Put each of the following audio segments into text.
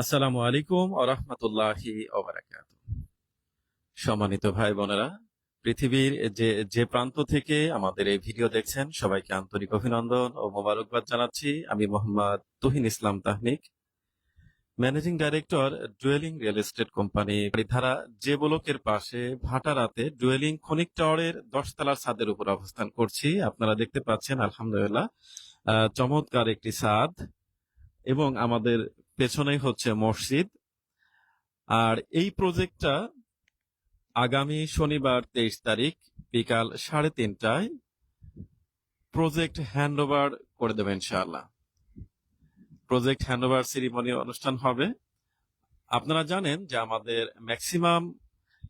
আসসালামু আলাইকুম আরহামতুল্লাহি সম্মানিত ভাই বোনেরা, পৃথিবীর যে যে প্রান্ত থেকে আমাদের এই ভিডিও দেখছেন, সবাইকে আন্তরিক অভিনন্দন ও মোবারকবাদ জানাচ্ছি। আমি Mohammad Tuhin Islam Tahnik managing director dwelling real estate company. ধারা যে ব্লকের পাশে ভাটারাতে ডুয়েলিং খনিক টাওয়ারের দশতলার ছাদের উপর অবস্থান করছি। আপনারা দেখতে পাচ্ছেন, আলহামদুলিল্লাহ চমৎকার একটি ছাদ এবং আমাদের পেছনেই হচ্ছে মসজিদ। আর এই প্রজেক্টটা আগামী শনিবার তেইশ তারিখ বিকাল সাড়ে তিনটায় প্রজেক্ট হ্যান্ড ওভার করে দেবেন ইনশাআল্লাহ। প্রজেক্ট হ্যান্ড ওভার সেরিমনি অনুষ্ঠান হবে। আপনারা জানেন যে আমাদের ম্যাক্সিমাম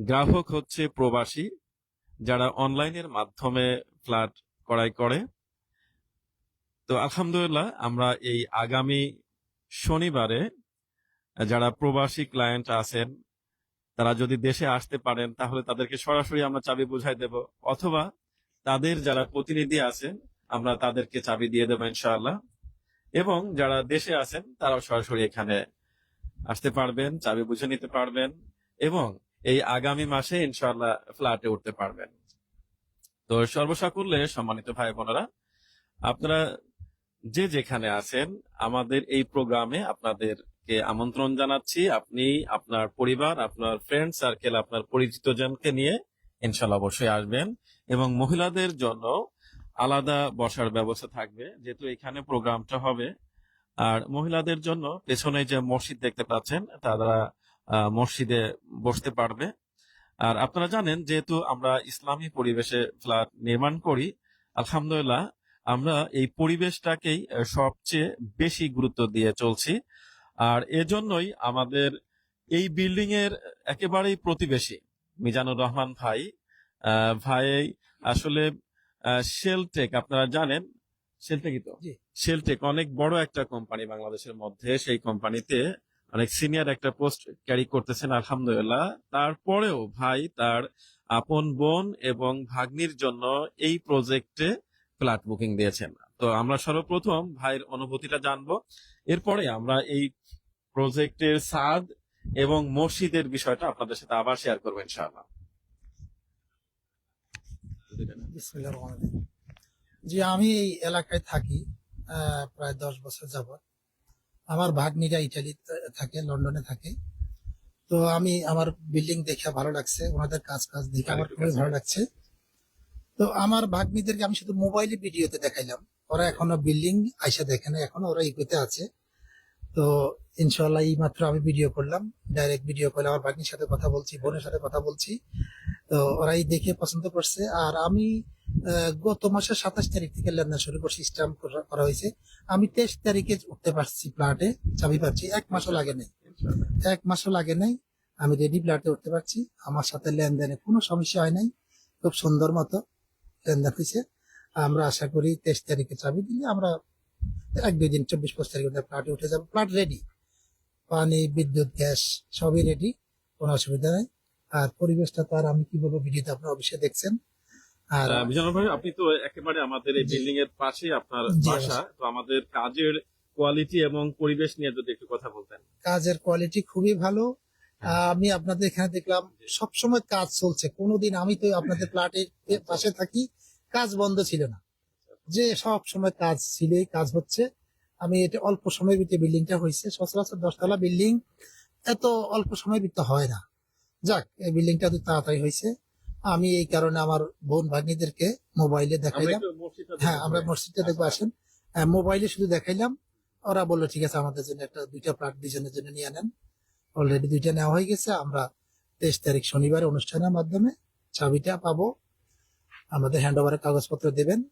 গ্রাহক হচ্ছে প্রবাসী যারা অনলাইনের মাধ্যমে ফ্ল্যাট ক্রয় করে। তো আলহামদুলিল্লাহ আমরা এই আগামী শনিবারে যারা প্রবাসী ক্লায়েন্ট আছেন, তারা যদি দেশে আসতে পারেন, তাহলে তাদেরকে সরাসরি আমরা চাবি বুঝাই দেব। অথবা তাদের যারা প্রতিনিধি আছেন, আমরা তাদেরকে চাবি দিয়ে দেবো ইনশাআল্লাহ। এবং যারা দেশে আছেন, তারাও সরাসরি এখানে আসতে পারবেন, চাবি বুঝে নিতে পারবেন এবং এই আগামী মাসে ইনশাআল্লাহ ফ্ল্যাটে উঠতে পারবেন। তো সর্বসাকুল্যে সম্মানিত ভাই বোনেরা আপনারা যে যেখানে আছেন, আমাদের এই প্রোগ্রামে আপনাদেরকে আমন্ত্রণ জানাচ্ছি। আপনি, আপনার পরিবার, আপনার ফ্রেন্ড সার্কেল আপনার পরিচিত জনকে নিয়ে ইনশাল্লাহ অবশ্যই আসবেন এবং মহিলাদের জন্য আলাদা বসার ব্যবস্থা থাকবে, যেহেতু এখানে প্রোগ্রামটা হবে। আর মহিলাদের জন্য পেছনে যে মসজিদ দেখতে পাচ্ছেন, তারা মসজিদে বসতে পারবে। আর আপনারা জানেন, যেহেতু আমরা ইসলামী পরিবেশে ফ্ল্যাট নির্মাণ করি, আলহামদুলিল্লাহ আমরা এই পরিবেশটাকেই সবচেয়ে বেশি গুরুত্ব দিয়ে চলছি। আর এজন্যই আমাদের এই বিল্ডিং এর একেবারেই প্রতিবেশী মিজানুর রহমান ভাই ভাই আসলে শেলটেক আপনারা জানেন? শেলটেকই তো। শেলটেক অনেক বড় একটা কোম্পানি বাংলাদেশের মধ্যে। সেই কোম্পানিতে অনেক সিনিয়র একটা পোস্ট ক্যারি করতেছেন আলহামদুলিল্লাহ। তারপরেও ভাই তার আপন বোন এবং ভাগ্নির জন্য এই প্রজেক্টে ফ্ল্যাট বুকিং দিয়েছেন। তো আমরা সর্বপ্রথম ভাইয়ের অনুভূতিটা জানব। এরপরে আমরা এই প্রজেক্টের সাদ এবং মসজিদের বিষয়টা আপনাদের সাথে আবার শেয়ার করব ইনশাআল্লাহ। জি আমি এই এলাকায় থাকি প্রায় দশ বছর যাবত আমার ভাগ্নিরা ইটালিতে থাকে লন্ডনে থাকে। তো আমি আমার বিল্ডিং দেখে ভালো লাগছে ওনাদের কাজ কাজ দেখে আমার খুবই ভালো লাগছে। তো আমার ভাগ্নিদেরকে আমি শুধু মোবাইলে ভিডিওতে দেখাইলাম। ওরা এখনও বিল্ডিং আইসা দেখে না এখনও ওরা ইকোতে আছে। তো ইনশাল্লাহ এই মাত্র আমি ভিডিও করলাম ডাইরেক্ট ভিডিও করলে আমার ভাগ্নির সাথে কথা বলছি বোনের সাথে কথা বলছি। তো ওরাই দেখে পছন্দ করছে। আর আমি গত মাসের সাতাশ তারিখ থেকে লেনদেন শুরু করছি স্ট্যাম্প করা হয়েছে। আমি তেইশ তারিখে উঠতে পারছি প্লাটে চাবি পাচ্ছি। এক মাসও লাগে নাই। এক মাসও লাগে নাই। আমি রেডি প্লাটে উঠতে পারছি। আমার সাথে লেনদেনে কোনো সমস্যা হয় নাই। খুব সুন্দর মতো। লেনদেন হয়েছে। আমরা আশা করি তেইশ তারিখে চাবি দিলে আমরা এক দুই দিন চব্বিশ পঁচিশ তারিখে প্লাটে উঠে যাব। প্লাট রেডি পানি বিদ্যুৎ গ্যাস সবই রেডি কোনো অসুবিধা নেই। আর পরিবেশটা তো আর আমি কি বলব ভিডিওতে আপনারা অবশ্যই দেখছেন। আর ভাই আপনি তো একেবারে আমাদের এই বিল্ডিং এর পাশেই আপনার বাসা। তো আমাদের কাজের কোয়ালিটি এবং পরিবেশ নিয়ে যদি একটু কথা বলতেন। কাজের কোয়ালিটি খুবই ভালো। আমি আপনাদের এখানে দেখলাম সবসময় কাজ চলছে। কোনোদিন আমি তো আপনাদের প্লাটের পাশে থাকি কাজ বন্ধ ছিল না। যে সব সময় কাজ ছিল কাজ হচ্ছে। আমি এটা অল্প সময়ের ভিতরে বিল্ডিংটা হয়েছে। সচরাচর দশতলা বিল্ডিং এত অল্প সময়ের ভিতরে হয় না। যাক এই বিল্ডিংটা তো তাড়াতাড়ি হয়েছে। আমি এই কারণে আমার বোন ভাগ্নিদেরকে মোবাইলে দেখাইলাম। হ্যাঁ। আমরা মসজিদটা দেখব আসেন। হ্যাঁ, মোবাইলে শুধু দেখাইলাম। ওরা বলল ঠিক আছে আমাদের জন্য একটা দুইটা প্লাট দুজনের জন্য নিয়ে নেন। অলরেডি দুইটা নেওয়া হয়ে গেছে। আমরা তেইশ তারিখ শনিবার অনুষ্ঠানের মাধ্যমে চাবিটা পাবো। আমাদের হ্যান্ড ওভারের কাগজপত্র দেবেন।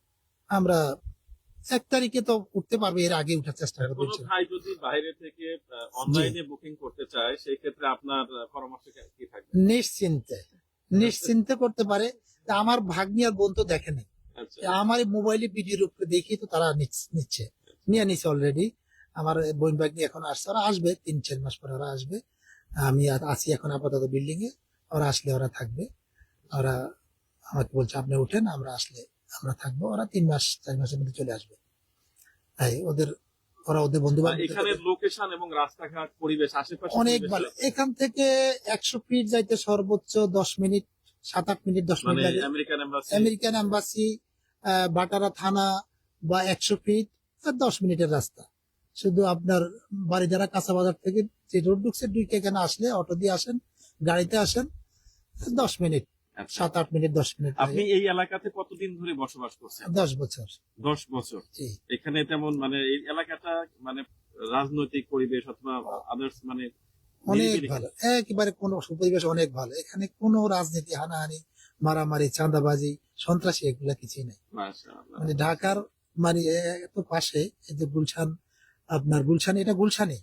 আমরা এক তারিখে তো উঠতে পারবে এর আগে উঠার চেষ্টা করব। ভাই যদি বাইরে থেকে অনলাইনে বুকিং করতে চায় সেই ক্ষেত্রে আপনার পরামর্শ কি থাকবে? নিশ্চিন্তে। নিশ্চিন্তে করতে পারে। তা আমার ভাগ্নি আর বোন তো দেখে নাই। আচ্ছা। আমার মোবাইলে ভিডিওর উপরে দেখি তো তারা নিচ- নিচ্ছে। নিয়ে নিচ্ছে অলরেডি আমার বোন বাগনি এখন আসছে ওরা আসবে তিন চার মাস পরে ওরা আসবে। আমি আছি এখন আপাতত বিল্ডিং এ ওরা আসলে ওরা থাকবে। ওরা আমাকে বলছে আপনি উঠেন আমরা আসলে আমরা থাকব। ওরা তিন মাস চার মাসের মধ্যে চলে আসবে। তাই ওদের ওরা ওদের বন্ধু এখানে লোকেশন এবং রাস্তাঘাট পরিবেশ আশেপাশে অনেক ভালো। এখান থেকে একশো ফিট যাইতে সর্বোচ্চ দশ মিনিট সাত আট মিনিট দশ মানে মিনিট লাগে আমেরিকান এম্বাসি বাটারা থানা বা একশো ফিট আর দশ মিনিটের রাস্তা। শুধু আপনার বাড়ি যারা কাঁচা বাজার থেকে যে রোড ঢুকছে দুইকে এখানে আসলে অটো দিয়ে আসেন গাড়িতে আসেন দশ মিনিট আচ্ছা। সাত আট মিনিট দশ মিনিট আপনি এই এলাকাতে কতদিন ধরে বসবাস করছেন? দশ বছর। দশ বছর। এখানে তেমন মানে এই এলাকাটা মানে রাজনৈতিক পরিবেশ অথবা আদার্স মানে অনেক ভালো। একেবারে কোনো সুপরিবেশ অনেক ভালো। এখানে কোনো রাজনীতি হানাহানি মারামারি চাঁদাবাজি সন্ত্রাসী এগুলা কিছুই নাই। মানে ঢাকার মানে এত পাশে এই যে গুলশান আপনার গুলশান এটা গুলশানে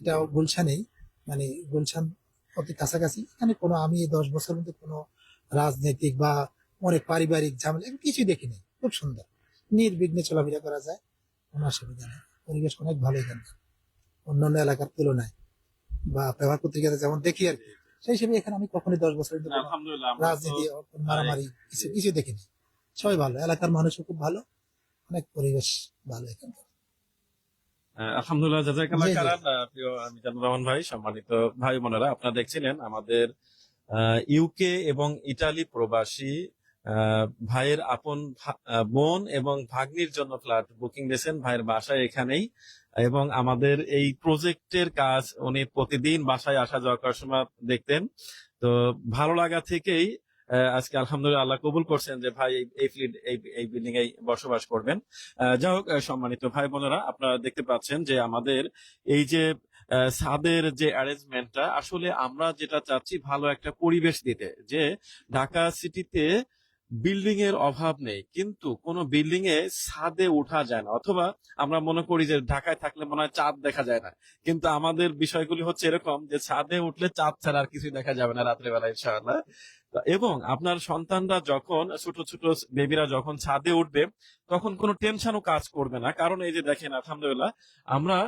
এটা গুলশানেই মানে গুলশান অতি কাছাকাছি। এখানে কোনো আমি দশ বছর মধ্যে কোনো রাজনৈতিক বা অনেক পারিবারিক ঝামেলা কিছুই দেখিনি। খুব সুন্দর। নির্বিঘ্নে চলাফেরা করা যায় কোনো অসুবিধা নেই। পরিবেশ অনেক ভালো এখানে অন্যান্য এলাকার তুলনায় বা পেপার পত্রিকাতে যেমন দেখি আর কি সেই হিসেবে এখানে আমি কখনোই দশ তো- রাজনীতি মারামারি কিছু কিছু দেখিনি। সবাই ভালো এলাকার মানুষও খুব ভালো অনেক পরিবেশ ভালো এখানে আহ, আলহামদুলিল্লাহ জাজাকাল্লাহ জি। প্রিয় মিজানুর রহমান ভাই সম্মানিত ভাই বোনেরা আপনারা দেখছিলেন আমাদের ইউকে এবং ইটালি প্রবাসী ভাইয়ের আপন বোন এবং ভাগ্নির জন্য ফ্ল্যাট বুকিং দিয়েছেন ভাইয়ের বাসায় এখানেই এবং আমাদের এই প্রজেক্টের কাজ উনি প্রতিদিন বাসায় আসা যাওয়া করার সময় দেখতেন তো ভালো লাগা থেকেই আজকে আলহামদুলিল্লাহ আল্লাহ কবুল করছেন যে ভাই এই- ফ্লিট এই বিল্ডিং এ বসবাস করবেন। যাই হোক সম্মানিত ভাই বোনেরা, আপনারা দেখতে পাচ্ছেন যে আমাদের এই যে সাদের যে অ্যারেঞ্জমেন্টটা আসলে আমরা যেটা চাচ্ছি ভালো একটা পরিবেশ দিতে, যে ঢাকা সিটিতে বিল্ডিং এর অভাব নেই, কিন্তু কোন বিল্ডিং এ ছাদে ওঠা যায় না, অথবা আমরা মনে করি যে ঢাকায় থাকলে মনে হয় চাঁদ দেখা যায় না। কিন্তু আমাদের বিষয়গুলি হচ্ছে এরকম যে ছাদে উঠলে চাঁদ ছাড়া আর কিছুই দেখা যাবে না রাত্রেবেলা তো এবং আপনার সন্তানরা যখন, ছোট ছোট বেবিরা যখন ছাদে উঠবে, তখন কোনো টেনশনও কাজ করবে না। কারণ এই যে দেখেন, আলহামদুলিল্লাহ, আমরা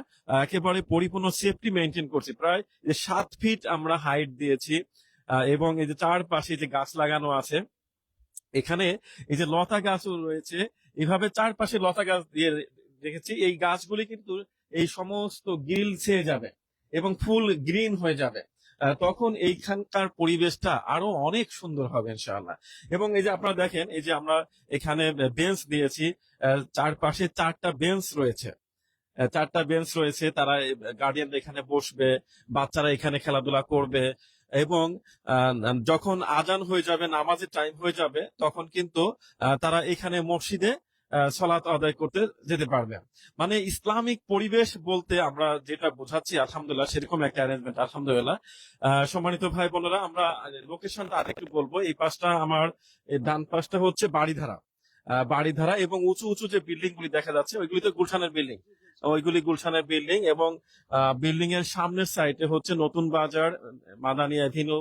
একেবারে পরিপূর্ণ সেফটি মেনটেন করছি। প্রায় যে সাত ফিট আমরা হাইট দিয়েছি এবং এই যে চারপাশে যে গাছ লাগানো আছে এখানে এই যে লতা গাছও রয়েছে, এভাবে চারপাশে লতা গাছ দিয়ে রেখেছি। এই গাছগুলি কিন্তু এই সমস্ত গিল ছেয়ে যাবে এবং ফুল গ্রিন হয়ে যাবে। তখন এইখানকার পরিবেশটা আরও অনেক সুন্দর হবে ইনশাআল্লাহ। এবং এই যে আপনারা দেখেন, এই যে আমরা এখানে বেঞ্চ দিয়েছি চারপাশে চারটা বেঞ্চ রয়েছে। চারটা বেঞ্চ রয়েছে, তারা গার্ডিয়ান এখানে বসবে, বাচ্চারা এখানে খেলাধুলা করবে। এবং যখন আজান হয়ে যাবে, নামাজের টাইম হয়ে যাবে, তখন কিন্তু তারা এখানে মসজিদে সলাত আদায় করতে যেতে পারবে। মানে ইসলামিক পরিবেশ বলতে আমরা যেটা বোঝাচ্ছি, আলহামদুলিল্লাহ, সেরকম একটা অ্যারেঞ্জমেন্ট আলহামদুলিল্লাহ। সম্মানিত ভাই বোনেরা আমরা লোকেশনটা আরেকটু বলব। এই পাশটা আমার ডান পাশটা হচ্ছে বাড়িধারা। বাড়িধারা এবং উঁচু উঁচু যে বিল্ডিং গুলি দেখা যাচ্ছে ওইগুলি তো গুলশানের বিল্ডিং ওইগুলি গুলশানের বিল্ডিং এবং বিল্ডিং এর সামনের সাইডে হচ্ছে নতুন বাজার, মাদানী অ্যাভিনিউ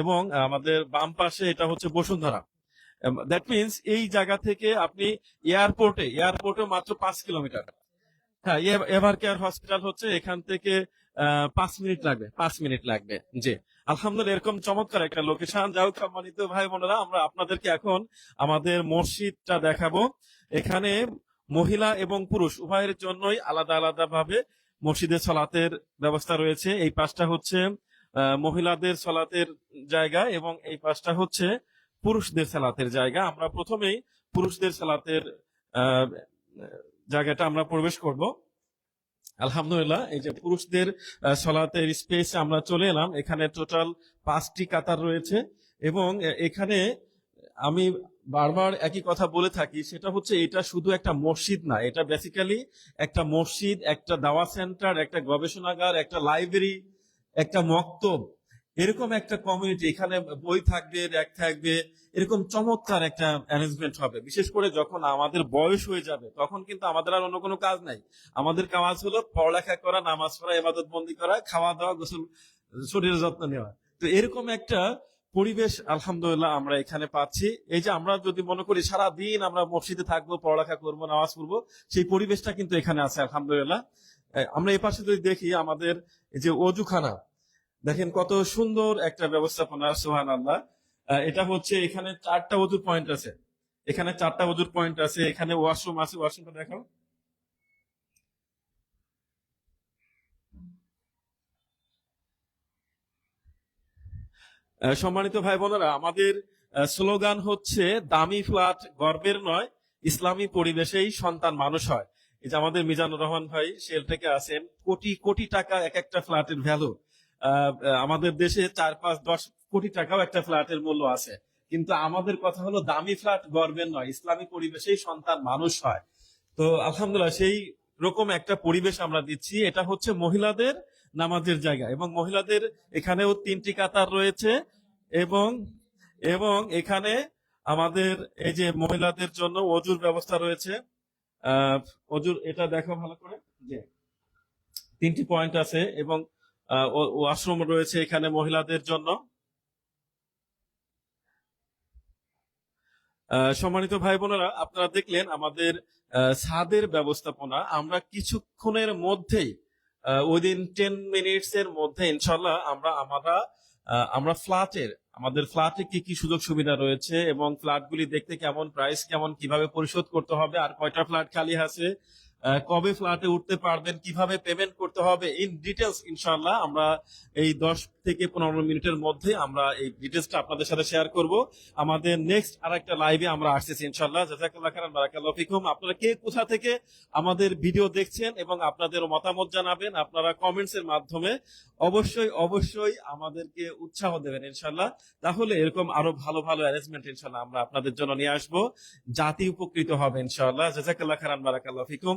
এবং আমাদের বাম পাশে এটা হচ্ছে বসুন্ধরা। দ্যাট মিনস এই জায়গা থেকে আপনি এয়ারপোর্টে এয়ারপোর্টে মাত্র পাঁচ কিলোমিটার। হ্যাঁ এভার কেয়ার হসপিটাল হচ্ছে এখান থেকে পাঁচ মিনিট লাগবে, পাঁচ মিনিট লাগবে, জি। আলহামদুলিল্লাহ, এরকম চমৎকার একটা লোকেশন যাও সম্মানিত ভাই বোনেরা, আমরা আপনাদেরকে এখন আমাদের মসজিদটা দেখাবো। এখানে মহিলা এবং পুরুষ, উভয়ের জন্যই আলাদা আলাদা ভাবে মসজিদে সলাতের ব্যবস্থা রয়েছে। এই পাশটা হচ্ছে মহিলাদের সলাতের জায়গা এবং এই পাশটা হচ্ছে পুরুষদের সালাতের জায়গা। আমরা প্রথমেই পুরুষদের সালাতের জায়গাটা আমরা প্রবেশ করব। আলহামদুলিল্লাহ, এই যে পুরুষদের সলাতে স্পেসে আমরা চলে এলাম। এখানে টোটাল পাঁচটি কাতার রয়েছে এবং এখানে আমি বারবার একই কথা বলে থাকি, সেটা হচ্ছে এটা শুধু একটা মসজিদ না, এটা বেসিক্যালি একটা মসজিদ, একটা দাওয়া সেন্টার একটা গবেষণাগার, একটা লাইব্রেরি একটা মক্তব। এরকম একটা কমিউনিটি এখানে বই থাকবে র্যাক থাকবে, এরকম চমৎকার একটা অ্যারেঞ্জমেন্ট হবে। বিশেষ করে যখন আমাদের বয়স হয়ে যাবে, তখন কিন্তু আমাদের আর অন্য কোনো কাজ নাই। আমাদের কাজ হলো পড়ালেখা করা, নামাজ পড়া এবাদত বন্দি করা, খাওয়া দাওয়া, গোসল, শরীরের যত্ন নেওয়া। তো এরকম একটা পরিবেশ, আলহামদুলিল্লাহ, আমরা এখানে পাচ্ছি। এই যে আমরা যদি মনে করি সারা দিন আমরা মসজিদে থাকব, পড়ালেখা করব, নামাজ পড়ব, সেই পরিবেশটা কিন্তু এখানে আছে, আলহামদুলিল্লাহ। আমরা এই পাশে যদি দেখি আমাদের যে অজুখানা দেখেন কত সুন্দর একটা ব্যবস্থাপনা সোহান আল্লাহ এটা হচ্ছে এখানে চারটা অধুর পয়েন্ট আছে। এখানে চারটা অধুর পয়েন্ট আছে, এখানে ওয়াশরুম আছে ওয়াশরুমটা দেখাও। সম্মানিত ভাই বোনেরা আমাদের স্লোগান হচ্ছে, দামি ফ্ল্যাট গর্বের নয়, ইসলামী পরিবেশেই সন্তান মানুষ হয়। এই যে আমাদের মিজানুর রহমান ভাই সেল থেকে আসেন কোটি কোটি টাকা এক একটা ফ্ল্যাটের ভ্যালু আমাদের দেশে চার, পাঁচ, দশ কোটি টাকাও একটা ফ্ল্যাটের মূল্য আছে। কিন্তু আমাদের কথা হলো দামি ফ্ল্যাট গর্বের নয়, ইসলামী পরিবেশেই সন্তান মানুষ হয়। তো আলহামদুলিল্লাহ সেই রকম একটা পরিবেশ আমরা দিচ্ছি। এটা হচ্ছে মহিলাদের নামাজের জায়গা এবং মহিলাদের এখানেও তিনটি কাতার রয়েছে এবং এবং এখানে আমাদের এই যে মহিলাদের জন্য অজুর ব্যবস্থা রয়েছে। অজুর, এটা দেখো ভালো করে। যে তিনটি পয়েন্ট আছে এবং ওয়াশরুম রয়েছে এখানে মহিলাদের জন্য। সম্মানিত ভাই বোনেরা, আপনারা দেখলেন আমাদের ছাদের ব্যবস্থাপনা। আমরা কিছুক্ষণের মধ্যেই উইদিন টেন মিনিটস এর মধ্যে ইনশাল্লাহ আমরা আমরা আমরা ফ্ল্যাটের, আমাদের ফ্ল্যাটে কি কি সুযোগ সুবিধা রয়েছে এবং ফ্ল্যাটগুলি দেখতে কেমন প্রাইস কেমন, কীভাবে পরিশোধ করতে হবে, আর কয়টা ফ্ল্যাট খালি আছে কবে ফ্ল্যাটে উঠতে পারবেন, কীভাবে পেমেন্ট করতে হবে ইন ডিটেলস ইনশাল্লাহ আমরা এই দশ থেকে পনেরো মিনিটের মধ্যে আমরা এই ডিটেলসটা আপনাদের সাথে শেয়ার করব। আমাদের নেক্সট আর একটা লাইভে আমরা আসতেছি ইনশাল্লাহ জাজাকাল্লাহ খান বারাকাল্লাহ ফিকুম। আপনারা কে কোথা থেকে আমাদের ভিডিও দেখছেন এবং আপনাদের মতামত জানাবেন, আপনারা কমেন্টস এর মাধ্যমে অবশ্যই অবশ্যই আমাদেরকে উৎসাহ দেবেন ইনশাল্লাহ তাহলে এরকম আরও ভালো ভালো অ্যারেঞ্জমেন্ট ইনশাল্লাহ আমরা আপনাদের জন্য নিয়ে আসব। জাতি উপকৃত হবে ইনশাল্লাহ জাজাকাল্লাহ খান বারাকাল্লাহ ফিকুম।